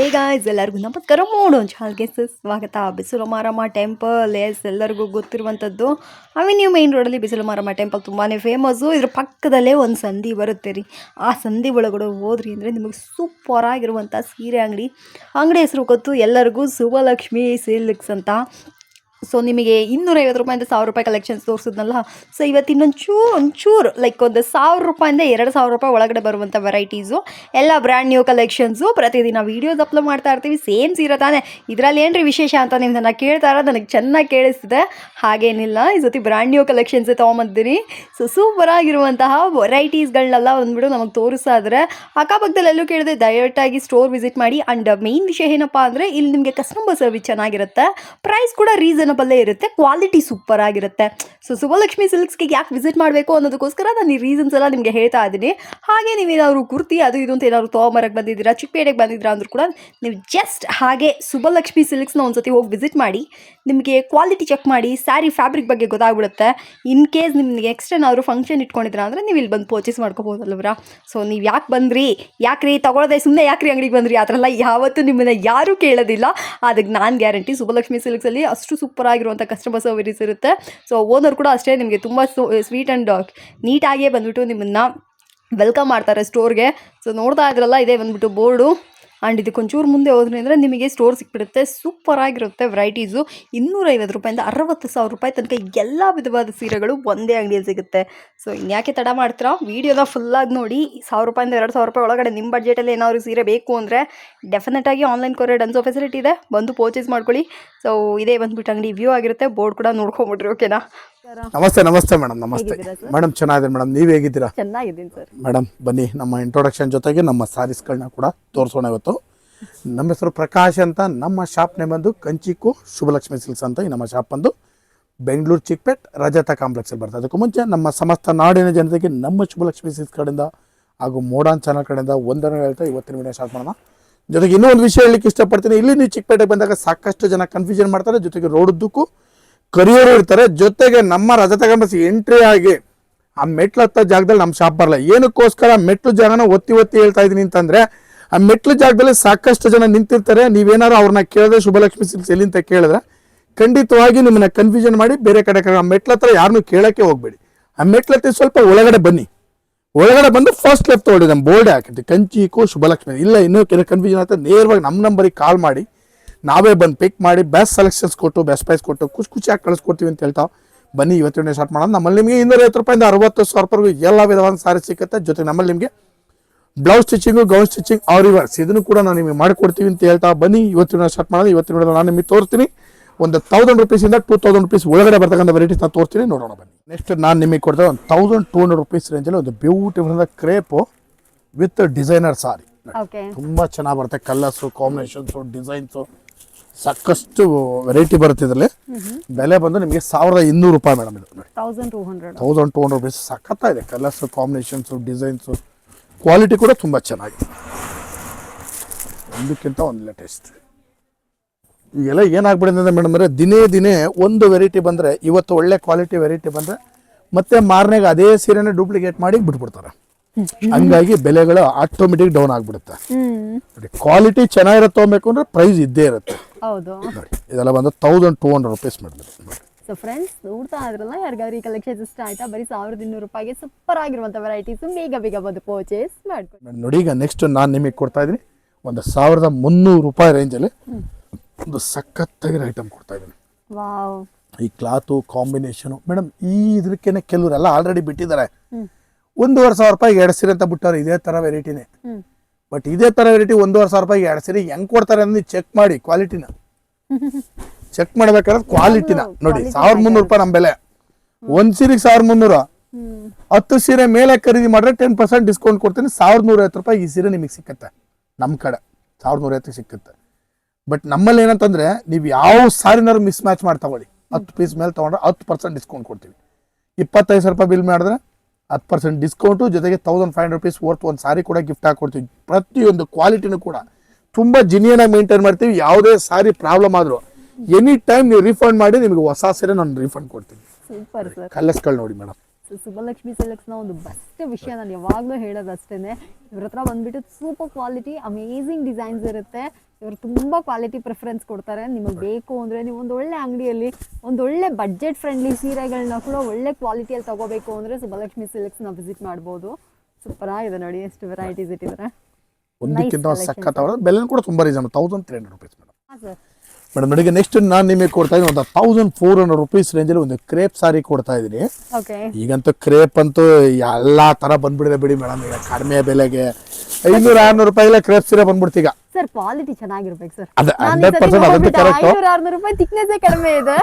Hey guys ಎಲ್ಲರಿಗೂ ನಮಸ್ಕಾರ. ಮೂಡು ಚಾಲ್ಗೆ ಸ್ವಾಗತ. ಬಿಸಿಲು ಮಾರಮ್ಮ ಟೆಂಪಲ್ ಎಸ್ ಎಲ್ಲರಿಗೂ ಗೊತ್ತಿರುವಂಥದ್ದು ಅವೆನ್ಯೂ ಮೇನ್ ರೋಡಲ್ಲಿ ಬಿಸಿಲು ಮಾರಮ್ಮ ಟೆಂಪಲ್ ತುಂಬಾ ಫೇಮಸ್ಸು ಇದ್ರ ಪಕ್ಕದಲ್ಲೇ ಒಂದು ಸಂಧಿ ಬರುತ್ತೆ ರೀ. ಆ ಸಂಧಿ ಒಳಗಡೆ ಹೋದ್ರಿ ಅಂದರೆ ನಿಮಗೆ ಸೂಪರ್ ಆಗಿರುವಂಥ ಸೀರೆ ಅಂಗಡಿ. ಅಂಗಡಿ ಹೆಸರು ಗೊತ್ತು, ಎಲ್ಲರಿಗೂ ಸುಭಲಕ್ಷ್ಮಿ ಸಿಲ್ಕ್ಸ್ ಅಂತ. ಸೊ ನಿಮಗೆ ಇನ್ನೂರೈವತ್ತು ರೂಪಾಯಿಂದ ಸಾವಿರ ರೂಪಾಯಿ ಕಲೆಕ್ಷನ್ಸ್ ತೋರಿಸಿದ್ನಲ್ಲ? ಸೊ ಇವತ್ತು ಇನ್ನೊಂಚೂ ಒಂಚೂರು ಲೈಕ್ ಒಂದು ಸಾವಿರ ರೂಪಾಯಿಂದ ಎರಡು ಸಾವಿರ ರೂಪಾಯಿ ಒಳಗಡೆ ಬರುವಂಥ ವೆರೈಟೀಸು ಎಲ್ಲ ಬ್ರ್ಯಾಂಡ್ ನ್ಯೂ ಕಲೆಕ್ಷನ್ಸು ಪ್ರತಿದಿನ ವೀಡಿಯೋಸ್ ಅಪ್ಲೋಡ್ ಮಾಡ್ತಾ ಇರ್ತೀವಿ. ಸೇಮ್ ಸೀರೆ ತಾನೇ. ಇದರಲ್ಲಿ ಏನ್ರಿ ವಿಶೇಷ ಅಂತ ನೀವು ನನ್ನ ಕೇಳ್ತಾ ನನಗೆ ಚೆನ್ನಾಗಿ ಕೇಳಿಸ್ತಿದೆ. ಹಾಗೇನಿಲ್ಲ, ಈ ಜೊತೆ ಬ್ರ್ಯಾಂಡ್ ನ್ಯೂ ಕಲೆಕ್ಷನ್ಸ್ ತೊಗೊಂಬಂದಿರಿ. ಸೊ ಸೂಪರ್ ಆಗಿರುವಂತಹ ವೆರೈಟೀಸ್ಗಳನ್ನೆಲ್ಲ ಬಂದ್ಬಿಟ್ಟು ನಮಗೆ ತೋರಿಸ್ತಾ ಅಕ್ಕಪಕ್ಕದಲ್ಲೆಲ್ಲೂ ಕೇಳಿದೆ ದಯವಿಟ್ಟಾಗಿ ಸ್ಟೋರ್ ವಿಸಿಟ್ ಮಾಡಿ. ಆ್ಯಂಡ್ ಮೇನ್ ವಿಷಯ ಏನಪ್ಪ ಅಂದರೆ, ಇಲ್ಲಿ ನಿಮಗೆ ಕಸ್ಟಮರ್ ಸರ್ವಿಸ್ ಚೆನ್ನಾಗಿರುತ್ತೆ. ಪ್ರೈಸ್ ಕೂಡ ರೀಸನಬಲ್ಲೇ ಇರುತ್ತೆ ಕ್ವಾಲಿಟಿ ಸೂಪರ್ ಆಗಿರುತ್ತೆ. ಸೊ ಸುಭಲಕ್ಷ್ಮಿ ಸಿಲ್ಕ್ಸ್ಗೆ ಯಾಕೆ ವಿಸಿಟ್ ಮಾಡಬೇಕು ಅನ್ನೋದಕ್ಕೋಸ್ಕರ ನಾನು ಈ ರೀಸನ್ಸ್ ಎಲ್ಲ ನಿಮಗೆ ಹೇಳ್ತಾ ಇದ್ದೀನಿ. ಹಾಗೆ ನೀವೇನಾದ್ರು ಕುರ್ತಿ ಅದು ಇದು ಅಂತ ಏನಾದ್ರು ತೊಗೊಂಬರಕ್ಕೆ ಬಂದಿದ್ದೀರಾ ಚಿಕ್ಕಪೇಟೆಗೆ ಬಂದಿದ್ದೀರಾ ಅಂದ್ರೂ ಕೂಡ ನೀವು ಜಸ್ಟ್ ಹಾಗೆ ಸುಭಲಕ್ಷ್ಮಿ ಸಿಲ್ಕ್ಸ್ನ ಒಂದ್ಸತಿ ಹೋಗಿ ವಿಸಿಟ್ ಮಾಡಿ, ನಿಮಗೆ ಕ್ವಾಲಿಟಿ ಚೆಕ್ ಮಾಡಿ ಸ್ಯಾರಿ ಫ್ಯಾಬ್ರಿಕ್ ಬಗ್ಗೆ ಗೊತ್ತಾಗ್ಬಿಡುತ್ತೆ. ಇನ್ ಕೇಸ್ ನಿಮಗೆ ಎಕ್ಸ್ಟ್ರಾ ಏನಾದರೂ ಫಂಕ್ಷನ್ ಇಟ್ಕೊಂಡಿದ್ರ ಅಂದರೆ ನೀವು ಇಲ್ಲಿ ಬಂದು ಪರ್ಚೇಸ್ ಮಾಡ್ಕೋಬೋದಲ್ವರ ಸೊ ನೀವು ಯಾಕೆ ಬಂದ್ರಿ? ಯಾಕ್ರಿ? ತಗೊಳ್ಳೋದೆ ಸುಮ್ಮನೆ ಯಾಕ್ರಿ ಅಂಗಡಿಗೆ ಬಂದ್ರಿ? ಆ ಥರ ಎಲ್ಲ ಯಾವತ್ತೂ ನಿಮ್ಮನ್ನ ಯಾರೂ ಕೇಳೋದಿಲ್ಲ. ಅದಕ್ಕೆ ನಾನು ಗ್ಯಾರಂಟಿ ಸುಭಲಕ್ಷ್ಮಿ ಸಿಲ್ಕ್ಸಲ್ಲಿ ಅಷ್ಟು ಸೂಪರ್ ಆಗಿರುವಂಥ ಕಸ್ಟಮರ್ ಸರ್ವಿಸ್ ಇರುತ್ತೆ. ಸೊ ಓನರ್ ಕೂಡ ಅಷ್ಟೇ ನಿಮಗೆ ತುಂಬ ಸ್ವೀಟ್ ಆ್ಯಂಡ್ ನೀಟಾಗಿಯೇ ಬಂದುಬಿಟ್ಟು ನಿಮ್ಮನ್ನು ವೆಲ್ಕಮ್ ಮಾಡ್ತಾರೆ ಸ್ಟೋರ್ಗೆ ಸೊ ನೋಡ್ತಾ ಇದ್ರಲ್ಲ, ಇದೇ ಬಂದ್ಬಿಟ್ಟು ಬೋರ್ಡು ಆ್ಯಂಡ್ ಇದಕ್ಕೊಂಚೂರು ಮುಂದೆ ಹೋದ್ರಿ ಅಂದರೆ ನಿಮಗೆ ಸ್ಟೋರ್ ಸಿಕ್ಬಿಡುತ್ತೆ. ಸೂಪರ್ ಆಗಿರುತ್ತೆ ವೆರೈಟೀಸು ಇನ್ನೂರೈವತ್ತು ರೂಪಾಯಿಂದ ಅರವತ್ತು ಸಾವಿರ ರೂಪಾಯಿ ತನಕ ಎಲ್ಲ ವಿಧವಾದ ಸೀರೆಗಳು ಒಂದೇ ಅಂಗಡಿಯಲ್ಲಿ ಸಿಗುತ್ತೆ. ಸೊ ಇನ್ಯಾಕೆ ತಡ ಮಾಡ್ತೀರಾ? ವೀಡಿಯೋನ ಫುಲ್ಲಾಗಿ ನೋಡಿ. ಸಾವಿರ ರೂಪಾಯಿಂದ ಎರಡು ಸಾವಿರ ರೂಪಾಯಿ ಒಳಗಡೆ ನಿಮ್ಮ ಬಜೆಟಲ್ಲಿ ಏನಾದರೂ ಸೀರೆ ಬೇಕು ಅಂದರೆ ಡೆಫಿನೆಟಾಗಿ ಆನ್ಲೈನ್ ಕೊರಿಯರ್ ಡನ್ಸೋ ಫೆಸಿಲಿಟಿ ಇದೆ. ಬಂದು ಪರ್ಚೇಸ್ ಮಾಡ್ಕೊಳ್ಳಿ. ಸೊ ಇದೇ ಬಂದುಬಿಟ್ಟು ಅಂಗಡಿ ವ್ಯೂ ಆಗಿರುತ್ತೆ. ಬೋರ್ಡ್ ಕೂಡ ನೋಡ್ಕೊಂಬಿಡ್ರಿ ಓಕೆನಾ ನಮಸ್ತೆ ನಮಸ್ತೆ ಮೇಡಮ್ ನಮಸ್ತೆ? ಮೇಡಮ್ ಚೆನ್ನಾಗಿದೆ ಮೇಡಮ್ ನೀವು ಹೇಗಿದ್ದೀರಾ? ಚೆನ್ನಾಗಿದ್ದೀನಿ ಸರ್. ಮೇಡಮ್ ಬನ್ನಿ ನಮ್ಮ ಇಂಟ್ರೊಡಕ್ಷನ್ ಜೊತೆಗೆ ನಮ್ಮ ಸಾರೀಸ್ಗಳನ್ನ ಕೂಡ ತೋರಿಸೋಣ ಇವತ್ತು. ನಮ್ಮ ಹೆಸರು ಪ್ರಕಾಶ್ ಅಂತ ನಮ್ಮ ಶಾಪ್ ನೇಮ್ ಬಂದು ಕಂಚಿಕು ಶುಭಲಕ್ಷ್ಮಿ ಸಿಲ್ಕ್ಸ್ ಅಂತ ಈ ನಮ್ಮ ಶಾಪ್ ಬಂದು ಬೆಂಗಳೂರು ಚಿಕ್ಪೇಟ್ ರಜತ ಕಾಂಪ್ಲೆಕ್ಸಲ್ಲಿ ಬರ್ತದೆ. ಅದಕ್ಕೂ ಮುಂಚೆ ನಮ್ಮ ಸಮಸ್ತ ನಾಡಿನ ಜನತೆಗೆ ನಮ್ಮ ಶುಭಲಕ್ಷ್ಮಿ ಸಿಲ್ಕ್ಸ್ ಕಡೆಯಿಂದ ಹಾಗೂ ಮೋಡಾನ್ ಚಾನಲ್ ಕಡೆಯಿಂದ ಒಂದನ್ನು ಹೇಳ್ತಾ ಇವತ್ತಿನ ವಿಡಿಯೋ ಸ್ಟಾರ್ಟ್ ಮಾಡೋಣ. ಜೊತೆಗೆ ಇನ್ನೂ ಒಂದು ವಿಷಯ ಹೇಳಲಿಕ್ಕೆ ಇಷ್ಟಪಡ್ತೀನಿ. ಇಲ್ಲಿ ನೀವು ಚಿಕ್ಕಪೇಟೆಗೆ ಬಂದಾಗ ಸಾಕಷ್ಟು ಜನ ಕನ್ಫ್ಯೂಷನ್ ಮಾಡ್ತಾರೆ. ಜೊತೆಗೆ ರೋಡುದ್ದಕ್ಕೂ ಕರಿಯೋರು ಇರ್ತಾರೆ. ಜೊತೆಗೆ ನಮ್ಮ ರಜ ಕಾಂಪ್ಲೆಕ್ಸ್ ಎಂಟ್ರಿ ಆಗಿ ಆ ಮೆಟ್ಲು ಹತ್ತ ಜಾಗದಲ್ಲಿ ನಮ್ಮ ಶಾಪ್ ಬರಲ್ಲ ಏನಕ್ಕೋಸ್ಕರ ಮೆಟ್ಲು ಜಾಗನ ಒತ್ತಿ ಒತ್ತಿ ಹೇಳ್ತಾ ಇದೀನಿ ಅಂತಂದ್ರೆ, ಆ ಮೆಟ್ಲು ಜಾಗದಲ್ಲಿ ಸಾಕಷ್ಟು ಜನ ನಿಂತಿರ್ತಾರೆ. ನೀವೇನಾದ್ರು ಅವ್ರನ್ನ ಕೇಳಿದ್ರೆ ಶುಭಲಕ್ಷ್ಮಿ ಸಿಲ್ಕ್ಸ್ ಎಲ್ಲಿ ಅಂತ ಕೇಳಿದ್ರೆ, ಖಂಡಿತವಾಗಿ ನಿಮ್ಮನ್ನ ಕನ್ಫ್ಯೂಷನ್ ಮಾಡಿ ಬೇರೆ ಕಡೆ ಆ ಮೆಟ್ಲ ಹತ್ರ ಯಾರನ್ನೂ ಕೇಳಕ್ಕೆ ಹೋಗ್ಬೇಡಿ. ಆ ಮೆಟ್ಲ ಹತ್ತಿ ಸ್ವಲ್ಪ ಒಳಗಡೆ ಬನ್ನಿ. ಒಳಗಡೆ ಬಂದು ಫಸ್ಟ್ ಲೆಫ್ಟ್ ತೊಗೊಂಡಿದ್ದೆ ನಮ್ಮ ಬೋರ್ಡ್ ಹಾಕಿದ್ದೆ ಕಂಚಿಕೋ, ಶುಭಲಕ್ಷ್ಮಿ. ಇಲ್ಲ, ಇನ್ನೂ ಕೆಲವು ಕನ್ಫ್ಯೂಷನ್ ಆಗುತ್ತೆ ನೇರವಾಗಿ ನಮ್ಮ ನಂಬರಿಗೆ ಕಾಲ್ ಮಾಡಿ. ನಾವೇ ಬಂದು ಪಿಕ್ ಮಾಡಿ ಬೆಸ್ಟ್ ಸೆಲೆಕ್ಷನ್ಸ್ ಕೊಟ್ಟು ಬೆಸ್ಟ್ ಪ್ರೈಸ್ ಕೊಟ್ಟು ಖುಷಿ ಖುಷಿಯಾಗಿ ಕಳಿಸ್ಕೊಡ್ತೀವಿ ಅಂತ ಹೇಳ್ತಾವೆ ಬನ್ನಿ ಇವತ್ತಿನ ಸ್ಟಾರ್ಟ್ ಮಾಡೋಣ. ನಮ್ಮಲ್ಲಿ ನಿಮಗೆ ಇನ್ನೂರೈವತ್ತು ರೂಪಾಯಿಂದ ಅರವತ್ತು ಸಾವಿರ ರೂಪಾಯಿಗೂ ಎಲ್ಲ ವಿಧವಾದ ಸಾರಿ ಸಿಗುತ್ತೆ. ಜೊತೆಗೆ ನಮ್ಮಲ್ಲಿ ನಿಮಗೆ blouse stitching gown stitching or reverse ಇದನ್ನು ಕೂಡ ನಾನು ನಿಮಗೆ ಮಾಡಿಕೊಡ್ತೀವಿ ಅಂತ ಹೇಳ್ತಾ ಬನ್ನಿ. ಇವತ್ತಿನ ಸ್ಟಾರ್ಟ್ ಮಾಡೋದು ಇವತ್ತಿನ ನಾನು ನಿಮಗೆ ತೋರಿಸ್ತೀನಿ. ಒಂದು ತೌಸಂಡ್ ರುಪೀಸಿಂದ ಟೂ ತೌಸಂಡ್ ರುಪೀಸ್ ಒಳಗಡೆ ಬರ್ತಕ್ಕಂಥ ವೆರೈಟೀಸ್ ನಾನು ತೋರಿಸ್ತೀನಿ. ನೋಡೋಣ ಬನ್ನಿ. ನೆಕ್ಸ್ಟ್ ನಾನು ನಿಮಗೆ ಕೊಡ್ತೇವೆ ಒಂದು ತೌಸಂಡ್ ಟೂ ಹಂಡ್ರೆಡ್ ರುಪೀಸ್ ರೇಂಜಲ್ಲಿ ಒಂದು beautiful crepe with designer sari ತುಂಬ ಚೆನ್ನಾಗಿ ಬರುತ್ತೆ. ಕಲರ್ಸು ಕಾಂಬಿನೇಷನ್ಸು ಡಿಸೈನ್ಸು ಸಾಕಷ್ಟು ವೆರೈಟಿ ಬರುತ್ತೆ ಇದರಲ್ಲಿ ಬೆಲೆ ಬಂದು ನಿಮಗೆ ಸಾವಿರದ ಇನ್ನೂರು ರೂಪಾಯಿ ಮೇಡಮ್ ಇದು. Thousand two hundred thousand two hundred rupees ಸಖತ್ತ ಇದೆ ಕಲರ್ಸ್ ಕಾಂಬಿನೇಷನ್ಸು ಡಿಸೈನ್ಸು ಕ್ವಾಲಿಟಿ ಕೂಡ ತುಂಬ ಚೆನ್ನಾಗಿದೆ. ಒಂದಕ್ಕಿಂತ ಒಂದು ಲೇಟೆಸ್ಟ್ ಈಗೆಲ್ಲ ಏನಾಗ್ಬಿಡಿದೆ ಅಂದರೆ ಮೇಡಮ್ ಅಂದರೆ ದಿನೇ ದಿನೇ ಒಂದು ವೆರೈಟಿ ಬಂದರೆ ಇವತ್ತು ಒಳ್ಳೆ ಕ್ವಾಲಿಟಿ ವೆರೈಟಿ ಬಂದರೆ ಮತ್ತೆ ಮಾರನೆಗೆ ಅದೇ ಸೀರೆನೇ ಡೂಪ್ಲಿಕೇಟ್ ಮಾಡಿ ಬಿಟ್ಬಿಡ್ತಾರೆ. ಹಂಗಾಗಿ ಬೆಲೆಗಳು ಆಟೋಮೆಟಿಕ್ ಡೌನ್ ಆಗ್ಬಿಡುತ್ತೆ. ನೋಡಿ ಕ್ವಾಲಿಟಿ ಚೆನ್ನಾಗಿರೋ ತಗೊಬೇಕು ಅಂದ್ರೆ ಪ್ರೈಸ್ ಇದ್ದೇ ಇರುತ್ತೆ. ಹೌದು. ನೋಡಿ ಇದೆಲ್ಲ ಬಂದು ತೌಸಂಡ್ ಟೂ ಹಂಡ್ರೆಡ್ ರುಪೀಸ್ ಮಾಡಿದ್ರು. ಸೊ ಫ್ರೆಂಡ್ಸ್ ನೋಡ್ತಾ ಇದ್ರಲ್ಲ ಯಾರಿಗಾದ್ರೂ ಈ ಕಲೆಕ್ಷನ್ಸ್ ಇಷ್ಟ ಆಯ್ತಾ? ಬರೀ ಸಾವಿರದ ಇನ್ನೂರು ರೂಪಾಯಿಗೆ ಸೂಪರ್ ಆಗಿರುವಂಥ ವೆರೈಟೀಸ್ ಬೇಗ ಬೇಗ ಬಂದು ಪರ್ಚೇಸ್ ಮಾಡ್ಕೊಂಡು. ನೋಡಿ ಈಗ ನೆಕ್ಸ್ಟ್ ನಾನು ನಿಮಗೆ ಕೊಡ್ತಾ ಇದ್ದೀನಿ. ಒಂದು ಸಾವಿರದ ಮುನ್ನೂರು ರೂಪಾಯಿ ರೇಂಜಲ್ಲಿ ಒಂದು ಸಖತ್ತಾಗಿರೋ ಐಟಮ್ ಕೊಡ್ತಾ ಇದ್ದೀನಿ. ವಾವ್. ಈ ಕ್ಲಾತು ಕಾಂಬಿನೇಷನು ಮೇಡಮ್ ಈ ಇದಕ್ಕೇನೆ ಕೆಲವರೆಲ್ಲ ಆಲ್ರೆಡಿ ಬಿಟ್ಟಿದ್ದಾರೆ. ಒಂದೂವರೆ ಸಾವಿರ ರೂಪಾಯಿಗೆ ಎರಡು ಸೀರೆ ಅಂತ ಬಿಟ್ಟವ್ರೆ ಇದೇ ಥರ ವೆರೈಟಿನೇ ಬಟ್ ಇದೇ ಥರ ವೆರೈಟಿ ಒಂದೂವರೆ ಸಾವಿರ ರೂಪಾಯಿಗೆ ಎರಡು ಸೀರೆ ಹೆಂಗೆ ಕೊಡ್ತಾರೆ ಅಂದ್ರೆ ಚೆಕ್ ಮಾಡಿ ಕ್ವಾಲಿಟಿನ ಚೆಕ್ ಮಾಡ್ಬೇಕಾದ್ರೆ ಕ್ವಾಲಿಟಿನ ನೋಡಿ ಸಾವಿರ ಮುನ್ನೂರು ರೂಪಾಯಿ ನಮ್ಮ ಬೆಲೆ. ಒಂದು ಸೀರೆಗೆ ಸಾವಿರ ಮುನ್ನೂರು. ಹತ್ತು ಸೀರೆ ಮೇಲೆ ಖರೀದಿ ಮಾಡಿದ್ರೆ ಟೆನ್ ಪರ್ಸೆಂಟ್ ಡಿಸ್ಕೌಂಟ್ ಕೊಡ್ತೀನಿ ಸಾವಿರದ ನೂರೈವತ್ತು ರೂಪಾಯಿ ಈ ಸೀರೆ ನಿಮಗೆ ಸಿಕ್ಕತ್ತೆ. ನಮ್ಮ ಕಡೆ ಸಾವಿರದ ನೂರೈವತ್ತು ಸಿಕ್ಕತ್ತೆ. ಬಟ್ ನಮ್ಮಲ್ಲಿ ಏನಂತಂದ್ರೆ ನೀವು ಯಾವ ಸಾರಿನಾರು ಮಿಸ್ ಮ್ಯಾಚ್ ಮಾಡಿ ತಗೊಳ್ಳಿ. ಹತ್ತು ಪೀಸ್ ಮೇಲೆ ತೊಗೊಂಡ್ರೆ ಹತ್ತು ಪರ್ಸೆಂಟ್ ಡಿಸ್ಕೌಂಟ್ ಕೊಡ್ತೀವಿ. ಇಪ್ಪತ್ತೈದು ಸಾವಿರ ರೂಪಾಯಿ ಬಿಲ್ ಮಾಡಿದ್ರೆ ಹತ್ತು ಪರ್ಸೆಂಟ್ ಡಿಸ್ಕೌಂಟು ಜೊತೆಗೆ thousand five hundred rupees worth ಒಂದು ಸಾರಿ ಕೂಡ ಗಿಫ್ಟ್ ಹಾಕ್ಕೊಡ್ತೀವಿ ಪ್ರತಿಯೊಂದು ಕ್ವಾಲಿಟಿನೂ ಕೂಡ. ತುಂಬ ಜಿನಿಯನಾಗಿ ಮೇಂಟೈನ್ ಮಾಡ್ತೀವಿ. ಯಾವುದೇ ಸಾರಿ ಪ್ರಾಬ್ಲಮ್ ಆದರೂ ಎನಿ ಟೈಮ್ ನೀವು ರೀಫಂಡ್ ಮಾಡಿ ನಿಮಗೆ ಹೊಸ ಸೀರೆ ನಾನು ರೀಫಂಡ್ ಕೊಡ್ತೀನಿ. ಸೂಪರ್ ಸರ್ ಕಲರ್ಸ್ಗಳು ನೋಡಿ ಮೇಡಮ್. ಸುಬ್ಬಲಕ್ಷ್ಮಿ ನ ಒಂದು ಬೆಸ್ಟ್ ವಿಷಯ ನಾನು ಯಾವಾಗಲೂ ಹೇಳೋದು ಅಷ್ಟೇ ಇವ್ರ ಹತ್ರ ಬಂದ್ಬಿಟ್ಟು ಸೂಪರ್ ಕ್ವಾಲಿಟಿ ಅಮೇಝಿಂಗ್ ಡಿಸೈನ್ಸ್ ಇರುತ್ತೆ. ಇವರು ತುಂಬ ಕ್ವಾಲಿಟಿ ಪ್ರಿಫರೆನ್ಸ್ ಕೊಡ್ತಾರೆ. ನಿಮಗೆ ಬೇಕು ಅಂದರೆ ನೀವು ಒಂದು ಒಳ್ಳೆ ಅಂಗಡಿಯಲ್ಲಿ ಒಂದು ಒಳ್ಳೆ ಬಡ್ಜೆಟ್ ಫ್ರೆಂಡ್ಲಿ ಸೀರೆಗಳನ್ನ ಕೂಡ ಒಳ್ಳೆ ಕ್ವಾಲಿಟಿಯಲ್ಲಿ ತಗೋಬೇಕು ಅಂದರೆ ಸುಬ್ಬಲಕ್ಷ್ಮಿ ಸಿಲ್ಕ್ಸ್ನ ವಿಸಿಟ್ ಮಾಡ್ಬೋದು. ಸೂಪರ್ ಆಗಿದೆ ನೋಡಿ ಎಷ್ಟು ವೆರೈಟೀಸ್ ಇಟ್ಟಿದ್ದಾರೆ ಒಂದಕ್ಕಿಂತ ಸಖತ್ ಬೆಲೆ ಕೂಡ ತುಂಬ reason thousand three hundred rupees madam. ಹಾಂ ಸರ್ ಮೇಡಮ್ ನನಗೆ ನೆಕ್ಸ್ಟ್ ನಾನು ನಿಮಗೆ ಕೊಡ್ತಾ ಇದ್ದೀನಿ ಒಂದು ತೌಸಂಡ್ ಫೋರ್ ಹಂಡ್ರೆಡ್ ರುಪೀಸ್ ರೇಂಜಲ್ಲಿ ಒಂದು ಕ್ರೇಪ್ ಸಾರಿ ಕೊಡ್ತಾ ಇದ್ದೀನಿ. ಈಗಂತೂ ಕ್ರೇಪ್ ಅಂತೂ ಎಲ್ಲ ಥರ ಬಂದ್ಬಿಡಿದೆ ಬಿಡಿ ಮೇಡಮ್ ಈಗ ಕಡಿಮೆ ಬೆಲೆಗೆ. ಐನೂರು ಆರ್ನೂರು ರೂಪಾಯಿಗೆಲ್ಲ ಕ್ರೇಪ್ ಸೀರೆ ಬಂದ್ಬಿಡ್ತೀಗ. ಸರ್ ಕ್ವಾಲಿಟಿ ಚೆನ್ನಾಗಿರ್ಬೇಕು ಸರ್ ಐನೂರು ಆರ್ನೂರು ರೂಪಾಯಿ ತಿಕ್ನೆಸ್ಸೇ ಕಡಿಮೆ ಇದೆ.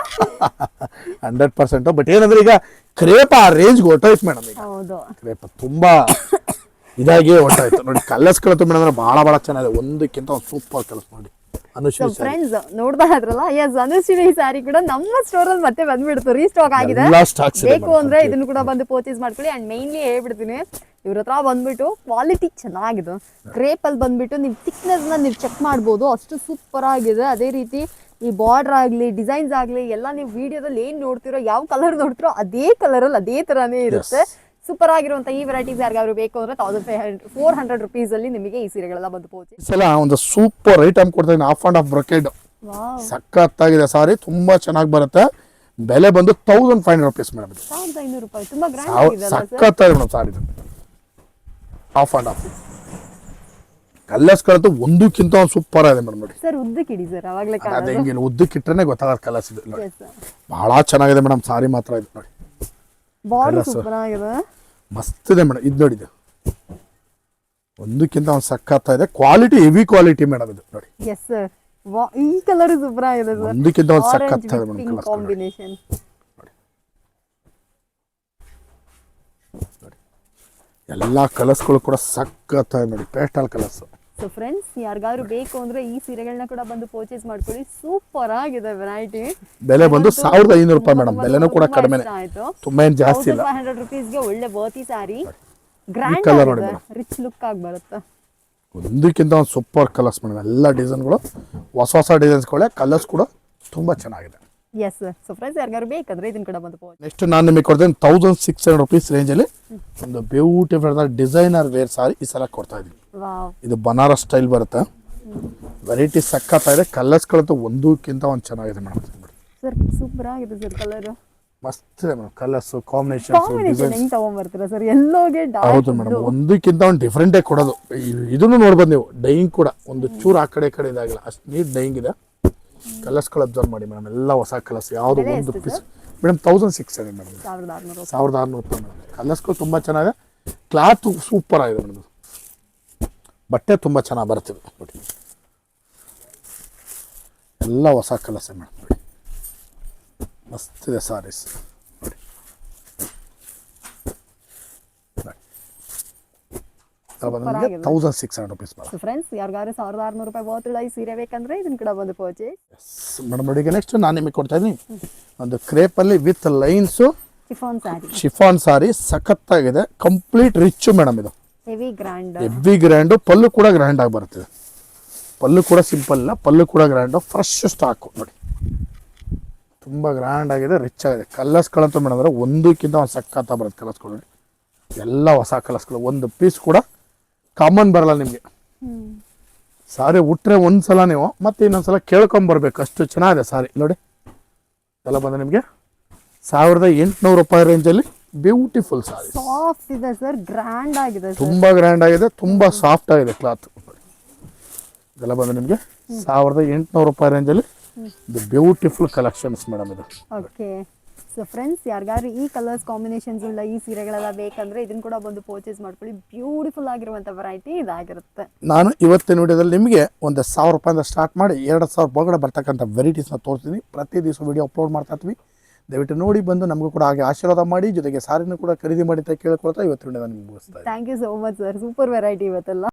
ಹಂಡ್ರೆಡ್ ಪರ್ಸೆಂಟ್ ಬಟ್ ಏನಂದ್ರೆ ಈಗ ಕ್ರೇಪ್ ಆ ರೇಂಜ್ ಹೊಟ್ಟೋಯ್ತು ಮೇಡಮ್ ಈಗ. ಹೌದು. ಕ್ರೇಪ್ ತುಂಬಾ ಇದಾಗಿ ಹೊಟ್ಟೋಯ್ತು ನೋಡಿ ಕಲರ್ಸ್ ಕಳತು ಮೇಡಮ್ ಅಂದ್ರೆ ಬಹಳ ಬಹಳ ಚೆನ್ನಾಗಿದೆ. ಒಂದಕ್ಕಿಂತ ಒಂದು ಸೂಪರ್ ಕಲರ್ಸ್ ನೋಡಿ. ಫ್ರೆಂಡ್ಸ್ ನೋಡ್ತಾ ಇದ್ರಲ್ಲ? ಎಸ್ ಅನುಶ್ರೀ ಸ್ಯಾರಿ ಕೂಡ ನಮ್ಮ ಸ್ಟೋರ್ ಅಲ್ಲಿ ಮತ್ತೆ ಬಂದ್ಬಿಡ್ತು. ರೀಸ್ಟಾಕ್ ಆಗಿದೆ. ಬೇಕು ಅಂದ್ರೆ ಇದನ್ನು ಕೂಡ ಬಂದು ಪರ್ಚೇಸ್ ಮಾಡ್ಕೊಳ್ಳಿ. ಅಂಡ್ ಮೈನ್ಲಿ ಹೇಳ್ಬಿಡ್ತೀನಿ ಇವ್ರ ಹತ್ರ ಬಂದ್ಬಿಟ್ಟು ಕ್ವಾಲಿಟಿ ಚೆನ್ನಾಗಿದೆ. ಕ್ರೇಪ್ ಅಲ್ಲಿ ಬಂದ್ಬಿಟ್ಟು ನೀವು thickness ನ ನೀವು ಚೆಕ್ ಮಾಡ್ಬೋದು. ಅಷ್ಟು ಸೂಪರ್ ಆಗಿದೆ. ಅದೇ ರೀತಿ ಈ ಬಾರ್ಡರ್ ಆಗಲಿ ಡಿಸೈನ್ಸ್ ಆಗಲಿ ಎಲ್ಲ ನೀವು ವಿಡಿಯೋದಲ್ಲಿ ಏನು ನೋಡ್ತಿರೋ ಯಾವ ಕಲರ್ ನೋಡ್ತಿರೋ ಅದೇ ಕಲರಲ್ಲಿ ಅದೇ ಥರನೇ ಇರುತ್ತೆ. ಸೂಪರ್ ಆಗಿರುವಂಥ ಈ ವೆರೈಟೀಸ್ ಯಾರಿಗಾದ್ರು ಬೇಕು ಅಂದ್ರೆ thousand five hundred four hundred ರುಪೀಸಲ್ಲಿ ನಿಮಗೆ ಈ ಸೀರೆಗಳೆಲ್ಲ ಬಂದು ಪೋಚಿ. ಸಲ ಒಂದು ಸೂಪರ್ ಐಟಮ್ ಕೊಡ್ತಾ ಇದ್ದೀನಿ ಆಫ್ ಅಂಡ್ ಆಫ್ ಬ್ರೊಕೆಡ್ ಸಖತ್ತಾಗಿದೆ ಸಾರಿ. ತುಂಬಾ ಚೆನ್ನಾಗಿ ಬರುತ್ತೆ. ಬೆಲೆ ಬಂದು thousand five hundred rupees madam ಸಾವಿರದ ಐನೂರು ರೂಪಾಯಿ. ತುಂಬಾ ಗ್ರ್ಯಾಂಡ್ ಸಖತ್ತಾಗಿದೆ madam sari of and of colours ಕಳತು ಒಂದಕ್ಕಿಂತ ಒಂದು ಸೂಪರ್ ಆಗಿದೆ ಮೇಡಮ್ ನೋಡಿ. ಸರ್ ಉದ್ದಕ್ಕಿಡಿ ಸರ್ ಅವಾಗಲೇ ಅದು ಹೆಂಗಿಲ್ಲ ಉದ್ದಕ್ಕಿಟ್ರೆ ಗೊತ್ತಾಗತ್ತೆ ಕಲರ್ಸ್ ಇದು ನೋಡಿ. ಭಾಳ ಚೆನ್ನಾಗಿದೆ ಮೇಡಮ್ ಸಾರಿ ಮಾತ್ರ ಇದು ನೋಡಿ. ಬಾರ್ಡರ್ ಸೂಪರ್ ಆಗಿದೆ. ಮಸ್ತ್ ಇದೆ ಮೇಡಮ್ ಇದು ನೋಡಿದ್ದು ಒಂದಕ್ಕಿಂತ ಒಂದು ಸಕ್ಕತ್ತಾ ಇದೆ ಕ್ವಾಲಿಟಿ ಹೆವಿ ಕ್ವಾಲಿಟಿ ಮೇಡಮ್ ಇದು ನೋಡಿ. ಎಸ್ ಸರ್ ಈ ಕಲರ್ ಸೂಪರ್ ಆಗಿದೆ ಸರ್ ಒಂದಕ್ಕಿಂತ ಒಂದು ಸಕ್ಕತ್ತಾ ಇದೆ ಮೇಡಮ್ ಕಾಂಬಿನೇಷನ್ ನೋಡಿ. ಎಲ್ಲ ಕಲರ್ಸ್ಗಳು ಕೂಡ ಸಖತ್ ನೋಡಿ ಪೇಸ್ಟಲ್ ಕಲರ್ಸ್. ಸೊ ಫ್ರೆಂಡ್ಸ್ ಯಾರಿಗಾದ್ರು ಬೇಕು ಅಂದ್ರೆ ಈ ಸೀರೆಗಳನ್ನ ಕೂಡ ಬಂದು ಪರ್ಚೇಸ್ ಮಾಡ್ಕೊಳ್ಳಿ. ಸೂಪರ್ ಆಗಿದೆ ವೆರೈಟಿ ಬೆಲೆ ಬಂದು ಸಾವಿರದ ಐನೂರು ರೂಪಾಯಿ ಮೇಡಮ್ ಬೆಲೆನೂ ಕೂಡ ಕಡಿಮೆ ಆಯ್ತು. ತುಂಬಾ ಏನು ಜಾಸ್ತಿ ಇಲ್ಲ. ಹಂಡ್ರೆಡ್ ರುಪೀಸ್ಗೆ ಒಳ್ಳೆ ಬರ್ತಿ ಸ್ಯಾರಿ colour ಗ್ರ್ಯಾಂಡ್ ನೋಡಿ ಆಗಿದೆ ರಿಚ್ ಲುಕ್ ಆಗಿ ಬರುತ್ತೆ. ಒಂದಕ್ಕಿಂತ ಒಂದು ಸೂಪರ್ ಕಲರ್ಸ್ ಮೇಡಮ್ ಎಲ್ಲ ಡಿಸೈನ್ಗಳು ಹೊಸ ಹೊಸ ಡಿಸೈನ್ಸ್ಗಳೇ ಕಲರ್ಸ್ ಕೂಡ ತುಂಬ ಚೆನ್ನಾಗಿದೆ. ಎಸ್ ಸರ್ ಸೊ ಫ್ರೆಂಡ್ಸ್ ಯಾರಿಗಾದ್ರು ಬೇಕಂದ್ರೆ ಇದನ್ನ ಕೂಡ ಬಂದು ನೆಕ್ಸ್ಟ್ ನಾನು ನಿಮಗೆ ಕೊಡ್ತೇನೆ ತೌಸಂಡ್ ಸಿಕ್ಸ್ ಹಂಡ್ರೆಡ್ ರುಪೀಸ್ ರೇಂಜಲ್ಲಿ ಒಂದು ಬ್ಯೂಟಿಫುಲ್ ಡಿಸೈನರ್ ವೇರ್ ಸಾರಿ ಈ ಸಲ ಕೊಡ್ತಾ ಇದ್ದೀನಿ ವಾವ್ ಇದು ಬನಾರಸ್ ಸ್ಟೈಲ್ ಬರುತ್ತೆ. ವೆರೈಟಿ ಸಕ್ಕತ್ತಾಗಿದೆ ಕಲರ್ಸ್ಗಳಂತೂ ಒಂದಕ್ಕಿಂತ ಒಂದು ಚೆನ್ನಾಗಿದೆ ಮೇಡಮ್ ಸರ್ ಸೂಪರ್ ಆಗಿದೆ ಸರ್ ಕಲರ್ ಮಸ್ತ್ ಇದೆ ಮೇಡಮ್ ಕಲರ್ಸ್ ಕಾಂಬಿನೇಷನ್ ಹೆಂಗ್ ತಗೊಂಡ್ಬರ್ತೀರಾ ಸರ್ ಎಲ್ಲೋಗೆ ಹೌದು ಮೇಡಮ್ ಒಂದಕ್ಕಿಂತ ಒಂದು ಡಿಫ್ರೆಂಟೇ ಕೊಡೋದು. ಇ- ಇದನ್ನು ನೋಡ್ಬೋದು ನೀವು. ಡೈಯಿಂಗ್ ಕೂಡ. ಒಂದು ಚೂರು ಆ ಕಡೆ ಈ ಕಡೆ ಇದಾಗಿಲ್ಲ. ಅಷ್ಟು ನೀಟ್ ಡೈಯಿಂಗ್ ಇದೆ. ಕಲರ್ಸ್ಗಳು ಅಬ್ಸರ್ವ್ ಮಾಡಿ ಮೇಡಮ್ ಎಲ್ಲ ಹೊಸ ಕಲರ್ಸ್ ಯಾವುದು ಒಂದು ಪೀಸ್ ಮೇಡಮ್ ತೌಸಂಡ್ ಸಿಕ್ಸ್ ಇದೆ ಮೇಡಮ್ ಸಾವಿರದ ಆರುನೂರು ಸಾವಿರದ ಆರುನೂರು ರೂಪಾಯಿ ಮೇಡಮ್ ಕಲರ್ಸ್ಗಳು ತುಂಬ ಚೆನ್ನಾಗಿದೆ. ಕ್ಲಾತ್ ಸೂಪರ್ ಆಗಿದೆ ಮೇಡಮ್ ಬಟ್ಟೆ ತುಂಬ ಚೆನ್ನಾಗಿ ಬರ್ತಿದೆ ನೋಡಿ. ಎಲ್ಲ ಹೊಸ ಕಲರ್ಸ್ ಮೇಡಮ್ ನೋಡಿ. ಮಸ್ತ್ ಇದೆ saris thousand six hundred rupees madam friends ಯಾರಿಗಾದ್ರು ಸಾವಿರದ ಆರುನೂರು ರೂಪಾಯಿ ಬೋತುಳ ಈ ಸೀರೆ ಬೇಕಂದ್ರೆ ಇದನ್ನ ಕೂಡ ಬಂದು ಪರ್ಚೇಸ್ ಮೇಡಮ್ ನೋಡಿ ಈಗ ನೆಕ್ಸ್ಟ್ ನಾನು ನಿಮಗೆ ಕೊಡ್ತಾ ಇದ್ದೀನಿ. ಒಂದು ಕ್ರೇಪಲ್ಲಿ with lines chiffon sari chiffon sari ಸಖತ್ತಾಗಿದೆ. ಕಂಪ್ಲೀಟ್ ರಿಚ್ ಮೇಡಮ್ ಇದು. ಹೆವಿ ಗ್ರ್ಯಾಂಡ್ ಹೆವಿ ಗ್ರ್ಯಾಂಡು ಪಲ್ಲು ಕೂಡ ಗ್ರ್ಯಾಂಡ್ ಆಗಿ ಬರುತ್ತೆ ಪಲ್ಲು ಕೂಡ ಸಿಂಪಲ್ ಇಲ್ಲ ಪಲ್ಲು ಕೂಡ ಗ್ರ್ಯಾಂಡು ಫ್ರೆಶ್ ಸ್ಟಾಕು ನೋಡಿ. ತುಂಬ ಗ್ರ್ಯಾಂಡ್ ಆಗಿದೆ ರಿಚ್ ಆಗಿದೆ. ಕಲರ್ಸ್ಗಳಂತೂ ಮೇಡಮ್ ಅಂದರೆ ಒಂದಕ್ಕಿಂತ ಒಂದು ಸಖತ್ತಾಗಿ ಬರುತ್ತೆ ಕಲರ್ಸ್ಗಳು ನೋಡಿ. ಎಲ್ಲ ಹೊಸ ಕಲರ್ಸ್ಗಳು ಒಂದು ಪೀಸ್ ಕೂಡ ಕಾಮನ್ ಬರಲ್ಲ ನಿಮಗೆ. ಸಾರಿ ಉಟ್ರೆ ಒಂದ್ಸಲ ನೀವು ಮತ್ತೆ ಇನ್ನೊಂದ್ಸಲ ಕೇಳ್ಕೊಂಬರ್ಬೇಕು ಅಷ್ಟು ಚೆನ್ನಾಗಿದೆ ಸಾರಿ. ನೋಡಿ. ಎಲ್ಲ ಬಂದ ನಿಮಗೆ. ಸಾವಿರದ ಎಂಟುನೂರು ರೂಪಾಯಿ ರೇಂಜಲ್ಲಿ ಬ್ಯೂಟಿಫುಲ್ ಸಾರಿ ಸಾಫ್ಟ್ ಇದೆ ಸರ್ ಗ್ರ್ಯಾಂಡ್ ಆಗಿದೆ ತುಂಬ ಗ್ರ್ಯಾಂಡ್ ಆಗಿದೆ ತುಂಬ ಸಾಫ್ಟ್ ಆಗಿದೆ ಕ್ಲಾತ್ ಇದೆಲ್ಲ ಬಂದು ನಿಮಗೆ. ಸಾವಿರದ ಎಂಟುನೂರು ರೂಪಾಯಿ ರೇಂಜಲ್ಲಿ ಇದು ಬ್ಯೂಟಿಫುಲ್ ಕಲೆಕ್ಷನ್ಸ್ ಮೇಡಮ್ ಇದು. ಓಕೆ ಸೊ ಫ್ರೆಂಡ್ಸ್ ಯಾರಿಗಾದ್ರೂ ಈ ಕಲರ್ಸ್ ಕಾಂಬಿನೇಷನ್ಸ್ ಉಳ್ಳ ಈ ಸೀರೆಗಳೆಲ್ಲ ಬೇಕಂದ್ರೆ ಇದನ್ನ ಕೂಡ ಬಂದು ಪರ್ಚೇಸ್ ಮಾಡ್ಕೊಳ್ಳಿ. ಬ್ಯೂಟಿಫುಲ್ ಆಗಿರುವಂಥ ವೆರೈಟಿ ಇದಾಗಿರುತ್ತೆ. ನಾನು ಇವತ್ತಿನ ವಿಡಿಯೋದಲ್ಲಿ ನಿಮಗೆ ಒಂದು ಸಾವಿರ ರೂಪಾಯಿಂದ ಸ್ಟಾರ್ಟ್ ಮಾಡಿ ಎರಡು ಸಾವಿರ ಒಳಗಡೆ ಬರ್ತಕ್ಕಂಥ ವೆರೈಟೀಸ್ನ ತೋರಿಸ್ತೀನಿ. ಪ್ರತಿ ದಿವಸ ವಿಡಿಯೋ ಅಪ್ಲೋಡ್ ಮಾಡ್ತಾ ಇರ್ತೀವಿ. ದಯವಿಟ್ಟು ನೋಡಿ ಬಂದು ನಮಗೂ ಕೂಡ ಹಾಗೆ ಆಶೀರ್ವಾದ ಮಾಡಿ ಜೊತೆಗೆ ಸಾರಿನೂ ಕೂಡ ಖರೀದಿ ಮಾಡಿ ಅಂತ ಕೇಳ್ಕೊಳ್ತಾ ಇವತ್ತಿನ ವಿಡಿಯೋ ನಿಮ್ಗೆ ಮುಗಿಸ್ತಾ thank you so much sir super variety ಇವತ್ತೆಲ್ಲ.